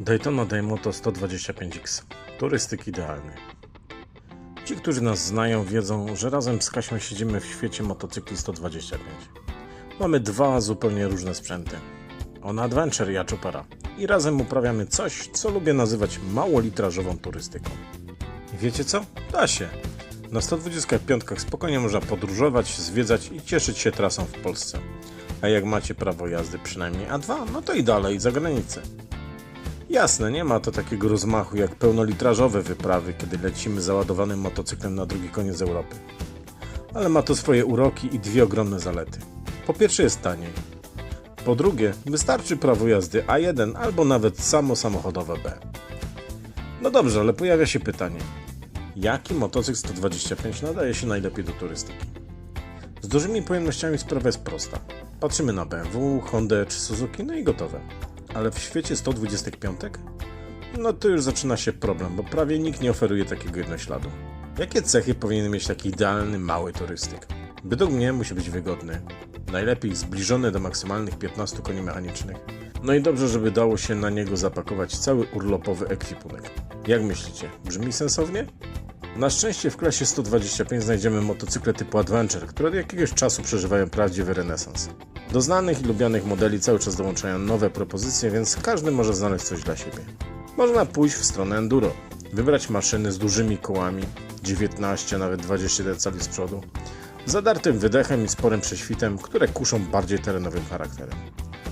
Daytona Daymoto 125X. Turystyk idealny. Ci, którzy nas znają, wiedzą, że razem z Kasią siedzimy w świecie motocykli 125. Mamy dwa zupełnie różne sprzęty. Ona Adventure, ja Chopera. I razem uprawiamy coś, co lubię nazywać małolitrażową turystyką. I wiecie co? Da się. Na 125 spokojnie można podróżować, zwiedzać i cieszyć się trasą w Polsce. A jak macie prawo jazdy przynajmniej A2, no to i dalej za granicę. Jasne, nie ma to takiego rozmachu jak pełnolitrażowe wyprawy, kiedy lecimy załadowanym motocyklem na drugi koniec Europy. Ale ma to swoje uroki i dwie ogromne zalety. Po pierwsze jest taniej. Po drugie, wystarczy prawo jazdy A1 albo nawet samo samochodowe B. No dobrze, ale pojawia się pytanie. Jaki motocykl 125 nadaje się najlepiej do turystyki? Z dużymi pojemnościami sprawa jest prosta. Patrzymy na BMW, Honda czy Suzuki, no i gotowe. Ale w świecie 125? No to już zaczyna się problem, bo prawie nikt nie oferuje takiego jednośladu. Jakie cechy powinien mieć taki idealny mały turystyk? Według mnie musi być wygodny. Najlepiej zbliżony do maksymalnych 15 koni mechanicznych. No i dobrze, żeby dało się na niego zapakować cały urlopowy ekwipunek. Jak myślicie, brzmi sensownie? Na szczęście w klasie 125 znajdziemy motocykle typu Adventure, które od jakiegoś czasu przeżywają prawdziwy renesans. Do znanych i lubianych modeli cały czas dołączają nowe propozycje, więc każdy może znaleźć coś dla siebie. Można pójść w stronę enduro, wybrać maszyny z dużymi kołami, 19, a nawet 21 cali z przodu, zadartym wydechem i sporym prześwitem, które kuszą bardziej terenowym charakterem.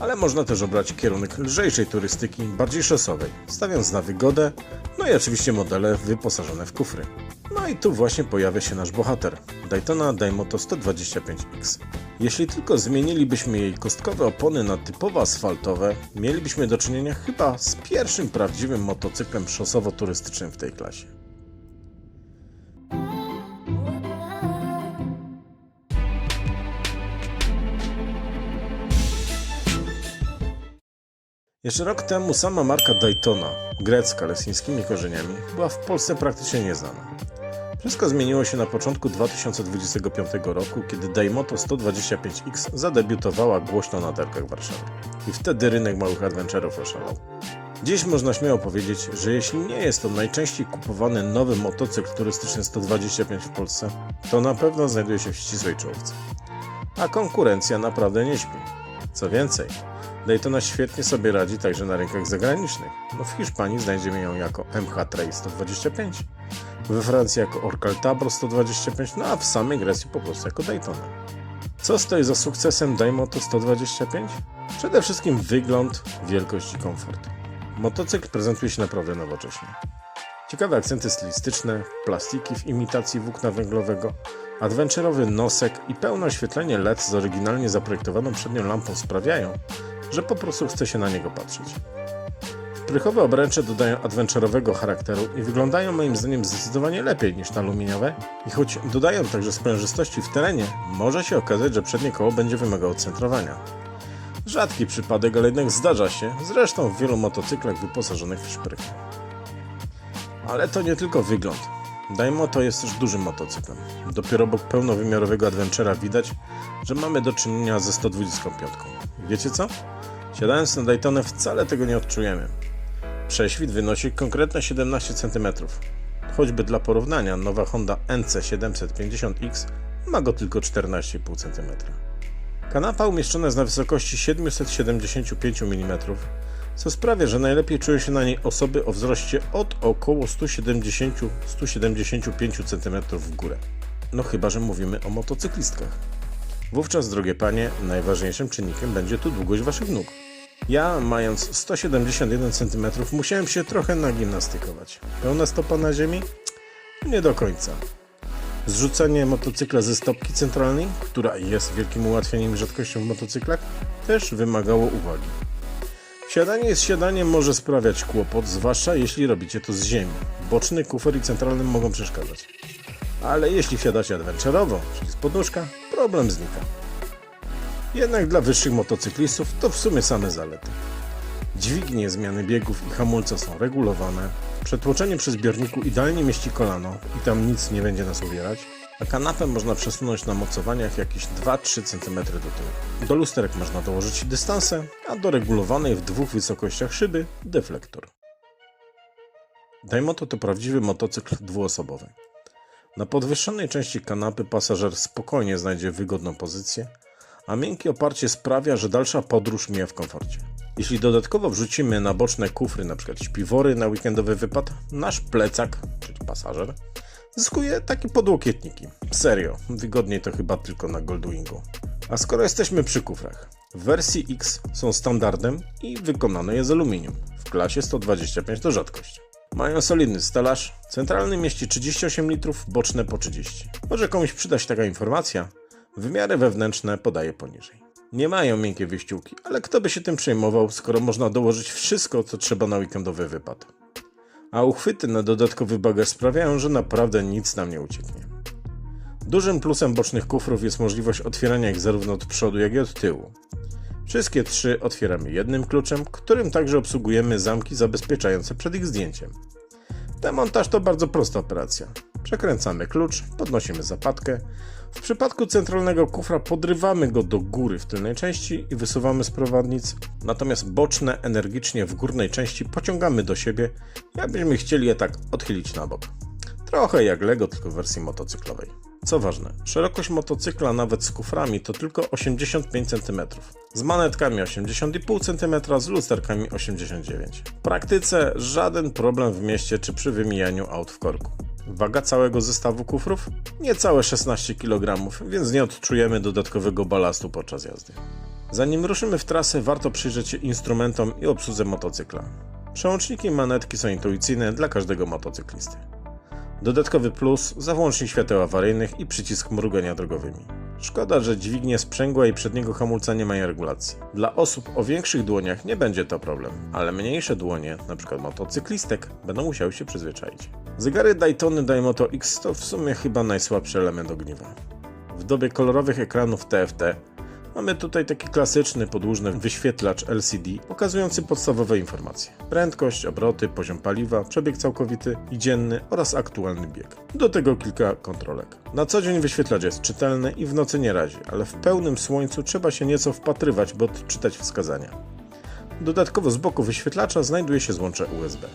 Ale można też obrać kierunek lżejszej turystyki, bardziej szosowej, stawiając na wygodę, no i oczywiście modele wyposażone w kufry. No i tu właśnie pojawia się nasz bohater, Daytona Daymoto 125X. Jeśli tylko zmienilibyśmy jej kostkowe opony na typowo asfaltowe, mielibyśmy do czynienia chyba z pierwszym prawdziwym motocyklem szosowo-turystycznym w tej klasie. Jeszcze rok temu sama marka Daytona, grecka, chińskimi korzeniami, była w Polsce praktycznie nieznana. Wszystko zmieniło się na początku 2025 roku, kiedy Daymoto 125X zadebiutowała głośno na targach Warszawy. I wtedy rynek małych adventurów oszalał. Dziś można śmiało powiedzieć, że jeśli nie jest to najczęściej kupowany nowy motocykl turystyczny 125 w Polsce, to na pewno znajduje się w ścisłej czołówce. A konkurencja naprawdę nie śpi. Co więcej, Daytona świetnie sobie radzi także na rynkach zagranicznych. No w Hiszpanii znajdziemy ją jako MH Trail 125, we Francji jako Orcal Tabor 125, no a w samej Grecji po prostu jako Daytona. Co stoi za sukcesem Daymoto 125? Przede wszystkim wygląd, wielkość i komfort. Motocykl prezentuje się naprawdę nowocześnie. Ciekawe akcenty stylistyczne, plastiki w imitacji włókna węglowego, adventurowy nosek i pełne oświetlenie LED z oryginalnie zaprojektowaną przednią lampą sprawiają, że po prostu chce się na niego patrzeć. Prychowe obręcze dodają adventurowego charakteru i wyglądają moim zdaniem zdecydowanie lepiej niż te aluminiowe i choć dodają także sprężystości w terenie, może się okazać, że przednie koło będzie wymagało centrowania. Rzadki przypadek, ale jednak zdarza się, zresztą w wielu motocyklach wyposażonych w szprychy. Ale to nie tylko wygląd. Daimo to jest też dużym motocyklem. Dopiero obok pełnowymiarowego Adventure'a widać, że mamy do czynienia ze 125. Wiecie co? Siadając na Daytonę wcale tego nie odczujemy. Prześwit wynosi konkretne 17 cm. Choćby dla porównania, nowa Honda NC750X ma go tylko 14,5 cm. Kanapa umieszczona jest na wysokości 775 mm, co sprawia, że najlepiej czują się na niej osoby o wzroście od około 170-175 cm w górę. No chyba, że mówimy o motocyklistkach. Wówczas, drogie panie, najważniejszym czynnikiem będzie tu długość waszych nóg. Ja, mając 171 cm, musiałem się trochę nagimnastykować. Pełna stopa na ziemi? Nie do końca. Zrzucenie motocykla ze stopki centralnej, która jest wielkim ułatwieniem i rzadkością w motocyklach, też wymagało uwagi. Siadanie z siadaniem może sprawiać kłopot, zwłaszcza jeśli robicie to z ziemi. Boczny kufer i centralny mogą przeszkadzać. Ale jeśli wsiadacie adventurowo, czyli z podnóżka, problem znika. Jednak dla wyższych motocyklistów to w sumie same zalety. Dźwignie zmiany biegów i hamulca są regulowane, przetłoczenie przy zbiorniku idealnie mieści kolano i tam nic nie będzie nas ubierać, a kanapę można przesunąć na mocowaniach jakieś 2-3 cm do tyłu. Do lusterek można dołożyć dystansę, a do regulowanej w dwóch wysokościach szyby deflektor. Daimoto to prawdziwy motocykl dwuosobowy. Na podwyższonej części kanapy pasażer spokojnie znajdzie wygodną pozycję, a miękkie oparcie sprawia, że dalsza podróż mija w komforcie. Jeśli dodatkowo wrzucimy na boczne kufry, np. śpiwory na weekendowy wypad, nasz plecak, czyli pasażer, zyskuje takie podłokietniki. Serio, wygodniej to chyba tylko na Goldwingu. A skoro jesteśmy przy kufrach, w wersji X są standardem i wykonane je z aluminium. W klasie 125 to rzadkość. Mają solidny stelaż, centralny mieści 38 litrów, boczne po 30. Może komuś przydać taka informacja, wymiary wewnętrzne podaję poniżej. Nie mają miękkie wyściółki, ale kto by się tym przejmował, skoro można dołożyć wszystko, co trzeba na weekendowy wypad. A uchwyty na dodatkowy bagaż sprawiają, że naprawdę nic nam nie ucieknie. Dużym plusem bocznych kufrów jest możliwość otwierania ich zarówno od przodu, jak i od tyłu. Wszystkie trzy otwieramy jednym kluczem, którym także obsługujemy zamki zabezpieczające przed ich zdjęciem. Demontaż to bardzo prosta operacja. Przekręcamy klucz, podnosimy zapadkę. W przypadku centralnego kufra podrywamy go do góry w tylnej części i wysuwamy z prowadnic, natomiast boczne energicznie w górnej części pociągamy do siebie, jakbyśmy chcieli je tak odchylić na bok. Trochę jak Lego, tylko w wersji motocyklowej. Co ważne, szerokość motocykla nawet z kuframi to tylko 85 cm. Z manetkami 80,5 cm, z lusterkami 89 W praktyce żaden problem w mieście czy przy wymijaniu aut w korku. Waga całego zestawu kufrów? Niecałe 16 kg, więc nie odczujemy dodatkowego balastu podczas jazdy. Zanim ruszymy w trasę, warto przyjrzeć się instrumentom i obsłudze motocykla. Przełączniki i manetki są intuicyjne dla każdego motocyklisty. Dodatkowy plus załącznik świateł awaryjnych i przycisk mrugania drogowymi. Szkoda, że dźwignie sprzęgła i przedniego hamulca nie mają regulacji. Dla osób o większych dłoniach nie będzie to problem, ale mniejsze dłonie, np. motocyklistek, będą musiały się przyzwyczaić. Zegary Daytony Daimoto X to w sumie chyba najsłabszy element ogniwa. W dobie kolorowych ekranów TFT Mamy tutaj taki klasyczny podłużny wyświetlacz LCD pokazujący podstawowe informacje. Prędkość, obroty, poziom paliwa, przebieg całkowity i dzienny oraz aktualny bieg. Do tego kilka kontrolek. Na co dzień wyświetlacz jest czytelny i w nocy nie razi, ale w pełnym słońcu trzeba się nieco wpatrywać, by odczytać wskazania. Dodatkowo z boku wyświetlacza znajduje się złącze USB.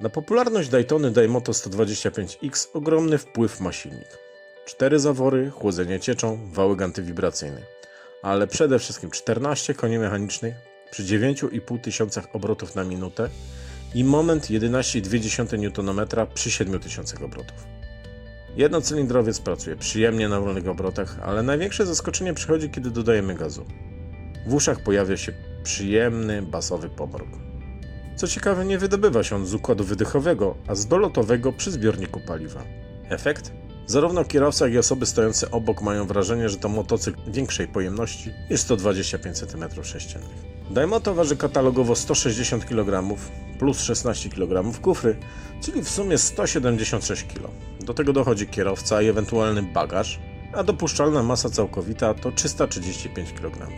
Na popularność Daytony Daymoto 125X ogromny wpływ ma silnik. Cztery zawory, chłodzenie cieczą, wałek antywibracyjny. Ale przede wszystkim 14 koni mechanicznych przy 9,5 tysiącach obrotów na minutę i moment 11,2 Nm przy 7000 obrotów. Jednocylindrowiec pracuje przyjemnie na wolnych obrotach, ale największe zaskoczenie przychodzi, kiedy dodajemy gazu. W uszach pojawia się przyjemny, basowy pomruk. Co ciekawe, nie wydobywa się on z układu wydechowego, a z dolotowego przy zbiorniku paliwa. Efekt? Zarówno kierowca, jak i osoby stojące obok mają wrażenie, że to motocykl większej pojemności niż 125 cm3. Daimoto waży katalogowo 160 kg plus 16 kg kufry, czyli w sumie 176 kg. Do tego dochodzi kierowca i ewentualny bagaż, a dopuszczalna masa całkowita to 335 kg.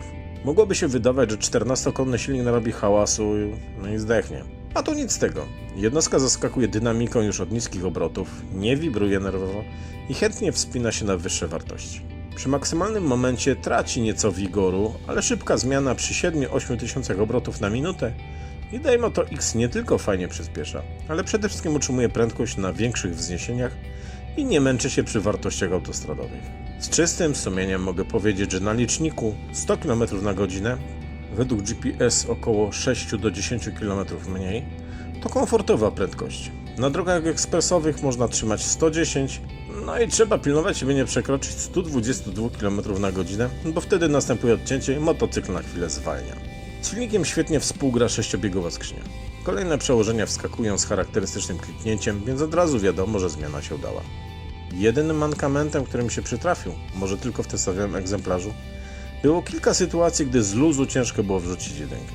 Mogłoby się wydawać, że 14-konny silnik narobi hałasu no i zdechnie. A tu nic z tego. Jednostka zaskakuje dynamiką już od niskich obrotów, nie wibruje nerwowo i chętnie wspina się na wyższe wartości. Przy maksymalnym momencie traci nieco wigoru, ale szybka zmiana przy 7-8 tysiącach obrotów na minutę I Daymoto X nie tylko fajnie przyspiesza, ale przede wszystkim utrzymuje prędkość na większych wzniesieniach i nie męczy się przy wartościach autostradowych. Z czystym sumieniem mogę powiedzieć, że na liczniku 100 km na godzinę, według GPS około 6 do 10 km mniej, to komfortowa prędkość. Na drogach ekspresowych można trzymać 110, no i trzeba pilnować, żeby nie przekroczyć 122 km na godzinę, bo wtedy następuje odcięcie i motocykl na chwilę zwalnia. Silnikiem świetnie współgra sześciobiegowa skrzynia. Kolejne przełożenia wskakują z charakterystycznym kliknięciem, więc od razu wiadomo, że zmiana się udała. Jedynym mankamentem, który mi się przytrafił, może tylko w testowym egzemplarzu, było kilka sytuacji, gdy z luzu ciężko było wrzucić jedynkę.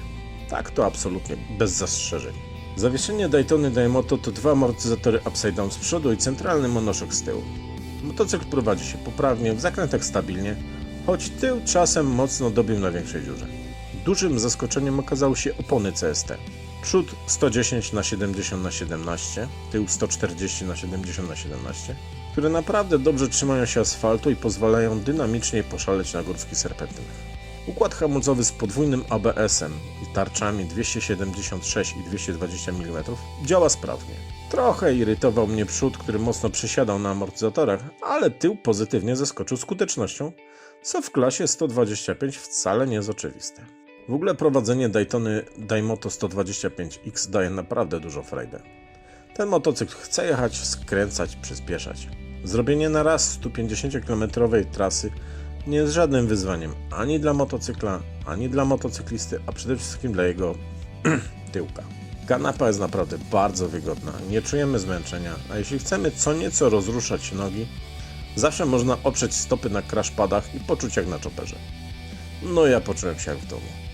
Tak to absolutnie bez zastrzeżeń. Zawieszenie Daytony Daymoto to dwa amortyzatory upside down z przodu i centralny monoszok z tyłu. Motocykl prowadzi się poprawnie, w zakrętach stabilnie, choć tył czasem mocno dobił na większej dziurze. Dużym zaskoczeniem okazały się opony CST. Przód 110 na 70 na 17, tył 140 na 70 na 17, które naprawdę dobrze trzymają się asfaltu i pozwalają dynamicznie poszaleć na górskich serpentynach. Układ hamulcowy z podwójnym ABS-em i tarczami 276 i 220 mm działa sprawnie. Trochę irytował mnie przód, który mocno przesiadał na amortyzatorach, ale tył pozytywnie zaskoczył skutecznością, co w klasie 125 wcale nie jest oczywiste. W ogóle prowadzenie Daytony Daymoto 125X daje naprawdę dużo frajdę. Ten motocykl chce jechać, skręcać, przyspieszać. Zrobienie na raz 150-km trasy nie jest żadnym wyzwaniem ani dla motocykla, ani dla motocyklisty, a przede wszystkim dla jego tyłka. Kanapa jest naprawdę bardzo wygodna, nie czujemy zmęczenia, a jeśli chcemy co nieco rozruszać nogi, zawsze można oprzeć stopy na crashpadach i poczuć jak na czoperze. No ja poczułem się jak w domu.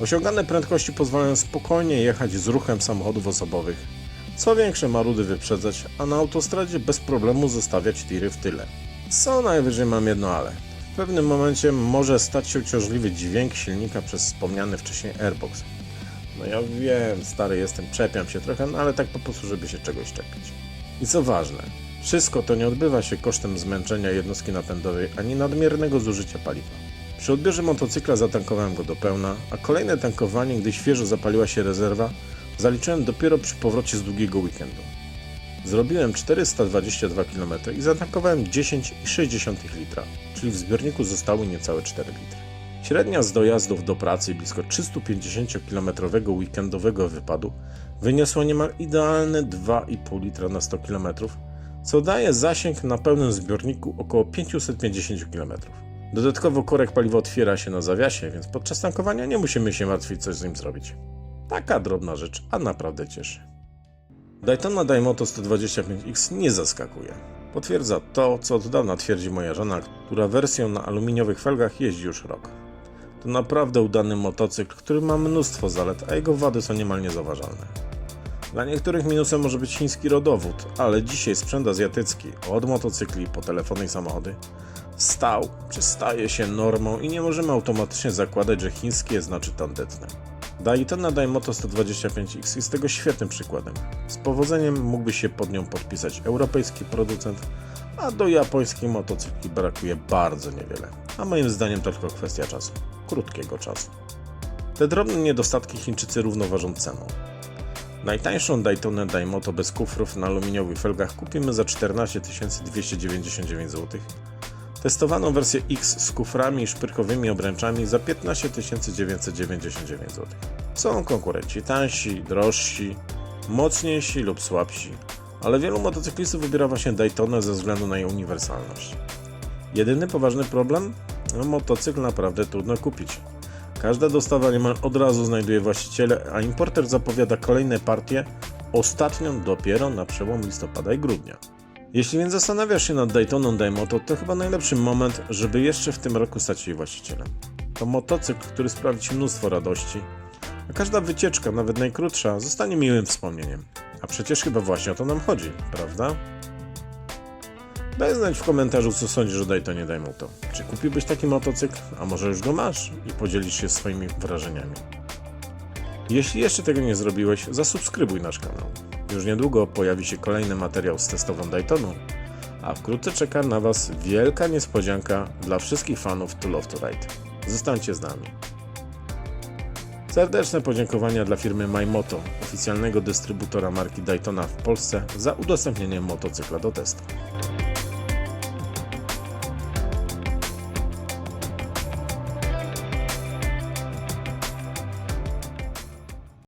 Osiągane prędkości pozwalają spokojnie jechać z ruchem samochodów osobowych, co większe marudy wyprzedzać, a na autostradzie bez problemu zostawiać tiry w tyle. Co najwyżej mam jedno ale. W pewnym momencie może stać się uciążliwy dźwięk silnika przez wspomniany wcześniej airbox. No ja wiem, stary jestem, czepiam się trochę, no ale tak po prostu, żeby się czegoś czepić. I co ważne, wszystko to nie odbywa się kosztem zmęczenia jednostki napędowej ani nadmiernego zużycia paliwa. Przy odbiorze motocykla zatankowałem go do pełna, a kolejne tankowanie, gdy świeżo zapaliła się rezerwa, zaliczyłem dopiero przy powrocie z długiego weekendu. Zrobiłem 422 km i zatankowałem 10,6 litra, czyli w zbiorniku zostały niecałe 4 litry. Średnia z dojazdów do pracy blisko 350-kilometrowego weekendowego wypadu wyniosła niemal idealne 2,5 litra na 100 km, co daje zasięg na pełnym zbiorniku około 550 km. Dodatkowo korek paliwa otwiera się na zawiasie, więc podczas tankowania nie musimy się martwić coś z nim zrobić. Taka drobna rzecz, a naprawdę cieszy. Daytona Daymoto 125X nie zaskakuje. Potwierdza to, co od dawna twierdzi moja żona, która wersją na aluminiowych felgach jeździ już rok. To naprawdę udany motocykl, który ma mnóstwo zalet, a jego wady są niemal niezauważalne. Dla niektórych minusem może być chiński rodowód, ale dzisiaj sprzęt azjatycki, od motocykli po telefony i samochody, stał czy staje się normą i nie możemy automatycznie zakładać, że chińskie znaczy tandetne. Daytona Daymoto 125X jest tego świetnym przykładem. Z powodzeniem mógłby się pod nią podpisać europejski producent, a do japońskiej motocykli brakuje bardzo niewiele. A moim zdaniem to tylko kwestia czasu. Krótkiego czasu. Te drobne niedostatki Chińczycy równoważą ceną. Najtańszą Daytonę Daymoto bez kufrów na aluminiowych felgach kupimy za 14 299 zł. Testowaną wersję X z kuframi i szpyrkowymi obręczami za 15 999 zł. Są konkurenci tańsi, drożsi, mocniejsi lub słabsi, ale wielu motocyklistów wybiera właśnie Daytonę ze względu na jej uniwersalność. Jedyny poważny problem? No, motocykl naprawdę trudno kupić. Każda dostawa niemal od razu znajduje właściciele, a importer zapowiada kolejne partie, ostatnią dopiero na przełom listopada i grudnia. Jeśli więc zastanawiasz się nad Daytoną Daymoto, to chyba najlepszy moment, żeby jeszcze w tym roku stać jej właścicielem. To motocykl, który sprawi Ci mnóstwo radości, a każda wycieczka, nawet najkrótsza, zostanie miłym wspomnieniem. A przecież chyba właśnie o to nam chodzi, prawda? Daj znać w komentarzu, co sądzisz o Daytonie Daymoto. Czy kupiłbyś taki motocykl, a może już go masz i podzielisz się swoimi wrażeniami. Jeśli jeszcze tego nie zrobiłeś, zasubskrybuj nasz kanał. Już niedługo pojawi się kolejny materiał z testową Daytoną, a wkrótce czeka na Was wielka niespodzianka dla wszystkich fanów To Love to Ride. Zostańcie z nami. Serdeczne podziękowania dla firmy MyMoto, oficjalnego dystrybutora marki Daytona w Polsce, za udostępnienie motocykla do testu.